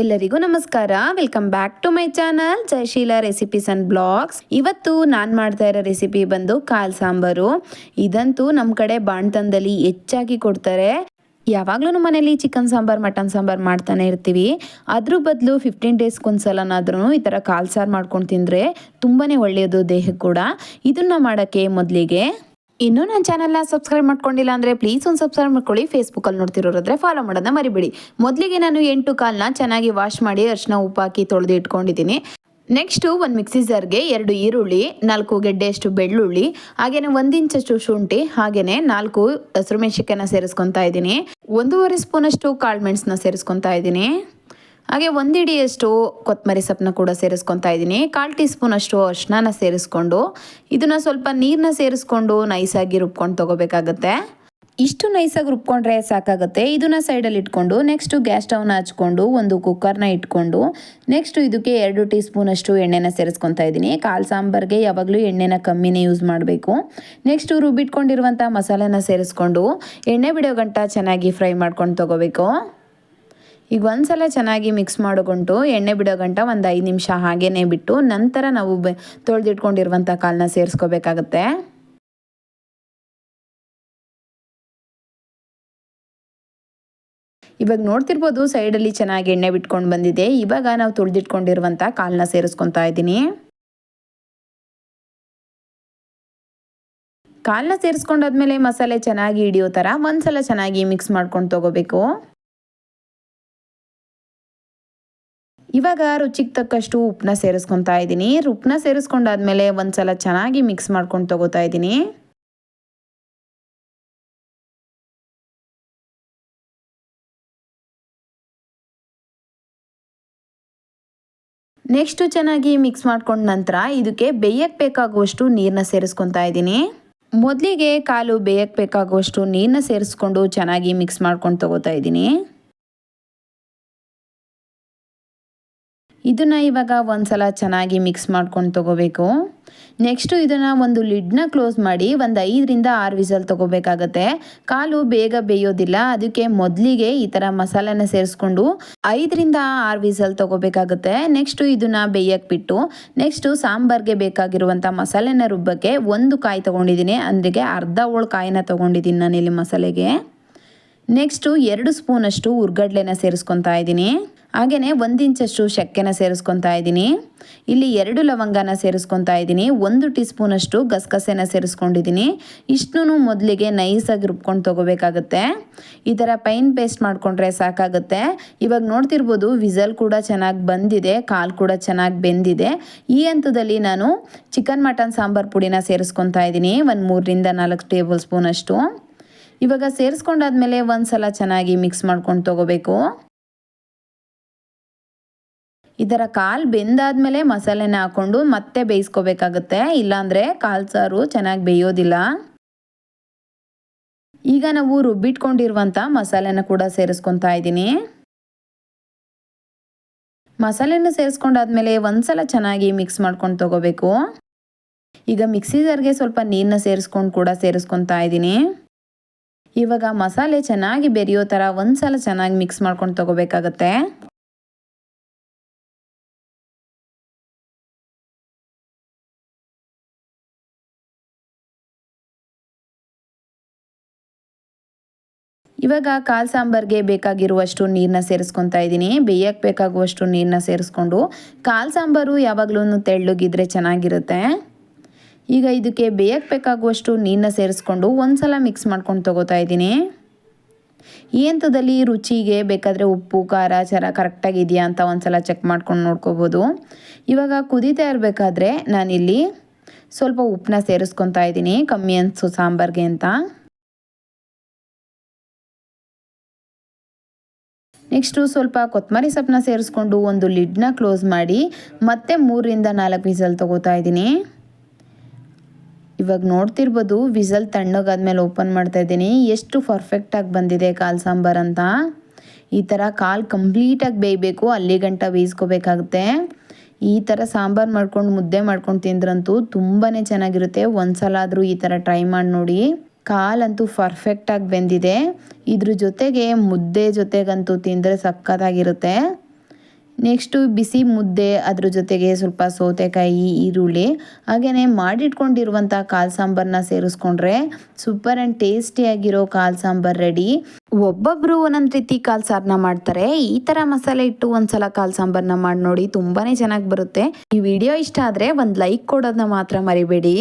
ಎಲ್ಲರಿಗೂ ನಮಸ್ಕಾರ. Welcome back to my channel Jayasheela recipes and blogs ಇವತ್ತು ನಾನು ಮಾಡ್ತಾ ಇರೋ ರೆಸಿಪಿ ಬಂದು ಕಾಲ್ ಸಾಂಬಾರು. ಇದಂತೂ ನಮ್ಮ ಕಡೆ ಬಾಣ್ತನದಲ್ಲಿ ಹೆಚ್ಚಾಗಿ ಕೊಡ್ತಾರೆ. ಯಾವಾಗ್ಲೂ ಮನೇಲಿ ಚಿಕನ್ ಸಾಂಬಾರ್ ಮಟನ್ ಸಾಂಬಾರ್ ಮಾಡ್ತಾನೆ ಇರ್ತೀವಿ. ಅದ್ರ ಬದಲು ಫಿಫ್ಟೀನ್ ಡೇಸ್ಗೊಂದ್ಸಲನಾದ್ರೂ ಈ ಥರ ಕಾಲ್ ಸಾರು ಮಾಡ್ಕೊಂಡು ತಿಂದರೆ ತುಂಬಾ ಒಳ್ಳೆಯದು ದೇಹಕ್ಕೆ ಕೂಡ. ಇದನ್ನ ಮಾಡೋಕ್ಕೆ ಮೊದಲಿಗೆ ಇನ್ನೂ ನನ್ನ ಚಾನಲ್ನ ಸಬ್ಸ್ಕ್ರೈಬ್ ಮಾಡ್ಕೊಂಡಿಲ್ಲ ಅಂದರೆ ಪ್ಲೀಸ್ ಒಂದು ಸಬ್ಸ್ಕ್ರೈಬ್ ಮಾಡ್ಕೊಳ್ಳಿ. ಫೇಸ್ಬುಕ್ಕಲ್ಲಿ ನೋಡ್ತಿರೋರಾದ್ರೆ ಫಾಲೋ ಮಾಡೋದನ್ನ ಮರಿಬೇಡಿ. ಮೊದಲಿಗೆ ನಾನು ಎಂಟು ಕಾಲನ್ನ ಚೆನ್ನಾಗಿ ವಾಶ್ ಮಾಡಿ ಅರಿಶಿನ ಉಪ್ಪಾಕಿ ತೊಳೆದು ಇಟ್ಕೊಂಡಿದ್ದೀನಿ. ನೆಕ್ಸ್ಟು ಒಂದು ಮಿಕ್ಸಿ ಜಾರ್ಗೆ ಎರಡು ಈರುಳ್ಳಿ, ನಾಲ್ಕು ಗೆಡ್ಡೆಯಷ್ಟು ಬೆಳ್ಳುಳ್ಳಿ ಹಾಗೆಯೇ ಒಂದು ಇಂಚಷ್ಟು ಶುಂಠಿ ಹಾಗೆಯೇ ನಾಲ್ಕು ಹಸಿರು ಮೆಣಸಿಕಾಯನ್ನ ಸೇರಿಸ್ಕೊತಾ ಇದ್ದೀನಿ. ಒಂದೂವರೆ ಸ್ಪೂನಷ್ಟು ಕಾಳು ಮೆಣಸನ್ನ ಸೇರಿಸ್ಕೊತಾ ಇದ್ದೀನಿ. ಹಾಗೆ ಒಂದಿಡಿಯಷ್ಟು ಕೊತ್ತಂಬರಿ ಸೊಪ್ಪನ್ನ ಕೂಡ ಸೇರಿಸ್ಕೊತಾ ಇದ್ದೀನಿ. ಕಾಲು ಟೀ ಸ್ಪೂನ್ ಅಷ್ಟು ಅರ್ಶಿನ ಸೇರಿಸ್ಕೊಂಡು, ಇದನ್ನ ಸ್ವಲ್ಪ ನೀರನ್ನ ಸೇರಿಸ್ಕೊಂಡು ನೈಸಾಗಿ ರುಬ್ಕೊಂಡು ತೊಗೋಬೇಕಾಗತ್ತೆ. ಇಷ್ಟು ನೈಸಾಗಿ ರುಬ್ಕೊಂಡ್ರೆ ಸಾಕಾಗುತ್ತೆ. ಇದನ್ನ ಸೈಡಲ್ಲಿ ಇಟ್ಕೊಂಡು ನೆಕ್ಸ್ಟು ಗ್ಯಾಸ್ ಸ್ಟವ್ನ ಹಚ್ಕೊಂಡು, ಒಂದು ಕುಕ್ಕರ್ನ ಇಟ್ಕೊಂಡು ನೆಕ್ಸ್ಟು ಇದಕ್ಕೆ ಎರಡು ಟೀ ಸ್ಪೂನಷ್ಟು ಎಣ್ಣೆನ ಸೇರಿಸ್ಕೊತಾ ಇದ್ದೀನಿ. ಕಾಲು ಸಾಂಬಾರ್ಗೆ ಯಾವಾಗಲೂ ಎಣ್ಣೆನ ಕಮ್ಮಿನೇ ಯೂಸ್ ಮಾಡಬೇಕು. ನೆಕ್ಸ್ಟು ರುಬ್ಬಿಟ್ಕೊಂಡಿರುವಂಥ ಮಸಾಲೆನ ಸೇರಿಸ್ಕೊಂಡು, ಎಣ್ಣೆ ಬಿಡೋ ಗಂಟ ಚೆನ್ನಾಗಿ ಫ್ರೈ ಮಾಡ್ಕೊಂಡು ತೊಗೋಬೇಕು. ಈಗ ಒಂದ್ಸಲ ಚೆನ್ನಾಗಿ ಮಿಕ್ಸ್ ಮಾಡಿಕೊಂಡು ಎಣ್ಣೆ ಬಿಡೋ ಗಂಟ ಒಂದು ಐದು ನಿಮಿಷ ಹಾಗೇನೆ ಬಿಟ್ಟು ನಂತರ ನಾವು ಬೆ ತೊಳೆದಿಟ್ಕೊಂಡಿರುವಂಥ ಕಾಲನ್ನ ಸೇರಿಸ್ಕೋಬೇಕಾಗತ್ತೆ. ಇವಾಗ ನೋಡ್ತಿರ್ಬೋದು ಸೈಡಲ್ಲಿ ಚೆನ್ನಾಗಿ ಎಣ್ಣೆ ಬಿಟ್ಕೊಂಡು ಬಂದಿದೆ. ಇವಾಗ ನಾವು ತುಳಿದಿಟ್ಕೊಂಡಿರುವಂಥ ಕಾಲನ್ನ ಸೇರಿಸ್ಕೊತಾ ಇದ್ದೀನಿ. ಕಾಲನ್ನ ಸೇರಿಸ್ಕೊಂಡಾದ್ಮೇಲೆ ಮಸಾಲೆ ಚೆನ್ನಾಗಿ ಹಿಡಿಯೋ ಥರ ಒಂದ್ಸಲ ಚೆನ್ನಾಗಿ ಮಿಕ್ಸ್ ಮಾಡ್ಕೊಂಡು ತಗೋಬೇಕು. ಇವಾಗ ರುಚಿಗೆ ತಕ್ಕಷ್ಟು ಉಪ್ಪನ್ನ ಸೇರಿಸ್ಕೊತಾ ಇದ್ದೀನಿ. ಉಪ್ಪನ್ನ ಸೇರಿಸ್ಕೊಂಡಾದ್ಮೇಲೆ ಒಂದ್ಸಲ ಚೆನ್ನಾಗಿ ಮಿಕ್ಸ್ ಮಾಡ್ಕೊಂಡು ತಗೋತಾ ಇದ್ದೀನಿ. ನೆಕ್ಸ್ಟು ಚೆನ್ನಾಗಿ ಮಿಕ್ಸ್ ಮಾಡ್ಕೊಂಡ ನಂತರ ಇದಕ್ಕೆ ಬೇಯಕ್ಕೆ ಬೇಕಾಗುವಷ್ಟು ನೀರನ್ನ ಸೇರಿಸ್ಕೊತಾ ಇದ್ದೀನಿ. ಮೊದಲಿಗೆ ಕಾಲು ಬೇಯಕ್ಕೆ ಬೇಕಾಗುವಷ್ಟು ನೀರನ್ನ ಸೇರಿಸ್ಕೊಂಡು ಚೆನ್ನಾಗಿ ಮಿಕ್ಸ್ ಮಾಡ್ಕೊಂಡು ತಗೋತಾ ಇದ್ದೀನಿ. ಇದನ್ನು ಇವಾಗ ಒಂದ್ಸಲ ಚೆನ್ನಾಗಿ ಮಿಕ್ಸ್ ಮಾಡ್ಕೊಂಡು ತಗೋಬೇಕು. ನೆಕ್ಸ್ಟು ಇದನ್ನು ಒಂದು ಲಿಡ್ನ ಕ್ಲೋಸ್ ಮಾಡಿ ಒಂದು ಐದರಿಂದ ಆರು ವಿಸಲ್ ತೊಗೋಬೇಕಾಗತ್ತೆ. ಕಾಲು ಬೇಗ ಬೇಯೋದಿಲ್ಲ, ಅದಕ್ಕೆ ಮೊದಲಿಗೆ ಈ ಥರ ಮಸಾಲೆನ ಸೇರಿಸ್ಕೊಂಡು ಐದರಿಂದ ಆರು ವಿಸಲ್ ತೊಗೋಬೇಕಾಗತ್ತೆ. ನೆಕ್ಸ್ಟು ಇದನ್ನು ಬೇಯಕ್ಕೆ ಬಿಟ್ಟು ನೆಕ್ಸ್ಟು ಸಾಂಬಾರ್ಗೆ ಬೇಕಾಗಿರುವಂಥ ಮಸಾಲೆನ ರುಬ್ಬಕ್ಕೆ ಒಂದು ಕಾಯಿ ತೊಗೊಂಡಿದ್ದೀನಿ. ಅಂದರೆ ಅರ್ಧ ಹೋಳು ಕಾಯಿನ ತೊಗೊಂಡಿದ್ದೀನಿ ನಾನಿಲ್ಲಿ ಮಸಾಲೆಗೆ. ನೆಕ್ಸ್ಟು ಎರಡು ಸ್ಪೂನಷ್ಟು ಉರ್ಗಡ್ಲೆನ ಸೇರಿಸ್ಕೊತಾ ಇದ್ದೀನಿ. ಹಾಗೆಯೇ ಒಂದು ಇಂಚಷ್ಟು ಶಕ್ಕೆನ ಸೇರಿಸ್ಕೊತಾ ಇದ್ದೀನಿ. ಇಲ್ಲಿ ಎರಡು ಲವಂಗನ ಸೇರಿಸ್ಕೊತಾ ಇದ್ದೀನಿ. ಒಂದು ಟೀ ಸ್ಪೂನಷ್ಟು ಗಸಗಸೆನ ಸೇರಿಸ್ಕೊಂಡಿದ್ದೀನಿ. ಇಷ್ಟನ್ನು ಮೊದಲಿಗೆ ನೈಸಾಗಿ ರುಬ್ಕೊಂಡು ತೊಗೋಬೇಕಾಗುತ್ತೆ. ಈ ಥರ ಪೈನ್ ಪೇಸ್ಟ್ ಮಾಡಿಕೊಂಡ್ರೆ ಸಾಕಾಗುತ್ತೆ. ಇವಾಗ ನೋಡ್ತಿರ್ಬೋದು ವಿಸಲ್ ಕೂಡ ಚೆನ್ನಾಗಿ ಬಂದಿದೆ, ಕಾಲು ಕೂಡ ಚೆನ್ನಾಗಿ ಬೆಂದಿದೆ. ಈ ಹಂತದಲ್ಲಿ ನಾನು ಚಿಕನ್ ಮಟನ್ ಸಾಂಬಾರು ಪುಡಿನ ಸೇರಿಸ್ಕೊತಾ ಇದ್ದೀನಿ. ಒಂದು ಮೂರರಿಂದ ನಾಲ್ಕು ಟೇಬಲ್ ಸ್ಪೂನಷ್ಟು. ಇವಾಗ ಸೇರಿಸ್ಕೊಂಡಾದ್ಮೇಲೆ ಒಂದು ಸಲ ಚೆನ್ನಾಗಿ ಮಿಕ್ಸ್ ಮಾಡ್ಕೊಂಡು ತೊಗೋಬೇಕು. ಥರ ಕಾಲು ಬೆಂದಾದ್ಮೇಲೆ ಮಸಾಲೆನ ಹಾಕ್ಕೊಂಡು ಮತ್ತೆ ಬೇಯಿಸ್ಕೋಬೇಕಾಗುತ್ತೆ. ಇಲ್ಲಾಂದರೆ ಕಾಲು ಸಾರು ಚೆನ್ನಾಗಿ ಬೇಯೋದಿಲ್ಲ. ಈಗ ನಾವು ರುಬ್ಬಿಟ್ಕೊಂಡಿರುವಂಥ ಮಸಾಲೆನ ಕೂಡ ಸೇರಿಸ್ಕೊತಾ ಇದ್ದೀನಿ. ಮಸಾಲೆನ ಸೇರಿಸ್ಕೊಂಡಾದ್ಮೇಲೆ ಒಂದ್ಸಲ ಚೆನ್ನಾಗಿ ಮಿಕ್ಸ್ ಮಾಡ್ಕೊಂಡು ತಗೋಬೇಕು. ಈಗ ಮಿಕ್ಸಿ ಜಾರ್ಗೆ ಸ್ವಲ್ಪ ನೀರನ್ನ ಸೇರಿಸ್ಕೊಂಡು ಕೂಡ ಸೇರಿಸ್ಕೊತಾ ಇದ್ದೀನಿ. ಇವಾಗ ಮಸಾಲೆ ಚೆನ್ನಾಗಿ ಬೆರೆಯೋ ಥರ ಒಂದ್ಸಲ ಚೆನ್ನಾಗಿ ಮಿಕ್ಸ್ ಮಾಡ್ಕೊಂಡು ತಗೋಬೇಕಾಗತ್ತೆ. ಇವಾಗ ಕಾಲು ಸಾಂಬಾರ್ಗೆ ಬೇಕಾಗಿರುವಷ್ಟು ನೀರನ್ನ ಸೇರಿಸ್ಕೊತಾ ಇದ್ದೀನಿ. ಬೇಯಕ್ಕೆ ಬೇಕಾಗುವಷ್ಟು ನೀರನ್ನ ಸೇರಿಸ್ಕೊಂಡು ಕಾಲು ಸಾಂಬಾರು ಯಾವಾಗಲೂ ತೆಳ್ಳಗಿದ್ರೆ ಚೆನ್ನಾಗಿರುತ್ತೆ. ಈಗ ಇದಕ್ಕೆ ಬೇಯಕ್ಕೆ ಬೇಕಾಗುವಷ್ಟು ನೀರನ್ನ ಸೇರಿಸ್ಕೊಂಡು ಒಂದ್ಸಲ ಮಿಕ್ಸ್ ಮಾಡ್ಕೊಂಡು ತೊಗೋತಾ ಇದ್ದೀನಿ. ಈ ಹಂತದಲ್ಲಿ ರುಚಿಗೆ ಬೇಕಾದರೆ ಉಪ್ಪು, ಖಾರ ಚರ ಕರೆಕ್ಟಾಗಿದೆಯಾ ಅಂತ ಒಂದ್ಸಲ ಚೆಕ್ ಮಾಡ್ಕೊಂಡು ನೋಡ್ಕೋಬೋದು. ಇವಾಗ ಕುದೀತಾ ಇರಬೇಕಾದ್ರೆ ನಾನಿಲ್ಲಿ ಸ್ವಲ್ಪ ಉಪ್ಪನ್ನ ಸೇರಿಸ್ಕೊತಾ ಇದ್ದೀನಿ. ಕಮ್ಮಿ ಅನ್ಸು ಸಾಂಬಾರಿಗೆ ಅಂತ. ನೆಕ್ಸ್ಟು ಸ್ವಲ್ಪ ಕೊತ್ತಂಬರಿ ಸೊಪ್ಪನ್ನ ಸೇರಿಸ್ಕೊಂಡು ಒಂದು ಲಿಡ್ನ ಕ್ಲೋಸ್ ಮಾಡಿ ಮತ್ತೆ ಮೂರಿಂದ ನಾಲ್ಕು ವಿಸಲ್ ತೊಗೋತಾ ಇದ್ದೀನಿ. ಇವಾಗ ನೋಡ್ತಿರ್ಬೋದು ವಿಸಲ್ ತಣ್ಣಗಾದ್ಮೇಲೆ ಓಪನ್ ಮಾಡ್ತಾ ಇದ್ದೀನಿ. ಎಷ್ಟು ಪರ್ಫೆಕ್ಟಾಗಿ ಬಂದಿದೆ ಕಾಲು ಸಾಂಬಾರು ಅಂತ. ಈ ಥರ ಕಾಲು ಕಂಪ್ಲೀಟಾಗಿ ಬೇಯಬೇಕು, ಅಲ್ಲಿ ಗಂಟ ಬೇಯಿಸ್ಕೋಬೇಕಾಗುತ್ತೆ. ಈ ಥರ ಸಾಂಬಾರು ಮಾಡ್ಕೊಂಡು ಮುದ್ದೆ ಮಾಡ್ಕೊಂಡು ತಿಂದ್ರಂತೂ ತುಂಬಾ ಚೆನ್ನಾಗಿರುತ್ತೆ. ಒಂದು ಸಲ ಆದರೂ ಈ ಥರ ಟ್ರೈ ಮಾಡಿ ನೋಡಿ. ಕಾಲಂತೂ ಪರ್ಫೆಕ್ಟಾಗಿ ಬೆಂದಿದೆ. ಇದ್ರ ಜೊತೆಗೆ ಮುದ್ದೆ ಜೊತೆಗಂತೂ ತಿಂದರೆ ಸಕ್ಕತ್ತಾಗಿರುತ್ತೆ. ನೆಕ್ಸ್ಟು ಬಿಸಿ ಮುದ್ದೆ ಅದ್ರ ಜೊತೆಗೆ ಸ್ವಲ್ಪ ಸೌತೆಕಾಯಿ, ಈರುಳ್ಳಿ ಹಾಗೆಯೇ ಮಾಡಿಟ್ಕೊಂಡಿರುವಂಥ ಕಾಲು ಸಾಂಬಾರನ್ನ ಸೇರಿಸ್ಕೊಂಡ್ರೆ ಸೂಪರ್ ಆ್ಯಂಡ್ ಟೇಸ್ಟಿಯಾಗಿರೋ ಕಾಲು ಸಾಂಬಾರು ರೆಡಿ ಒಬ್ಬೊಬ್ಬರು ಒಂದೊಂದು ರೀತಿ ಕಾಲು ಸಾರನ್ನ ಮಾಡ್ತಾರೆ. ಈ ಥರ ಮಸಾಲೆ ಇಟ್ಟು ಒಂದ್ಸಲ ಕಾಲು ಸಾಂಬಾರನ್ನ ಮಾಡಿ ನೋಡಿ ತುಂಬಾ ಚೆನ್ನಾಗಿ ಬರುತ್ತೆ. ಈ ವಿಡಿಯೋ ಇಷ್ಟ ಆದರೆ ಒಂದು ಲೈಕ್ ಕೊಡೋದನ್ನ ಮಾತ್ರ ಮರಿಬೇಡಿ.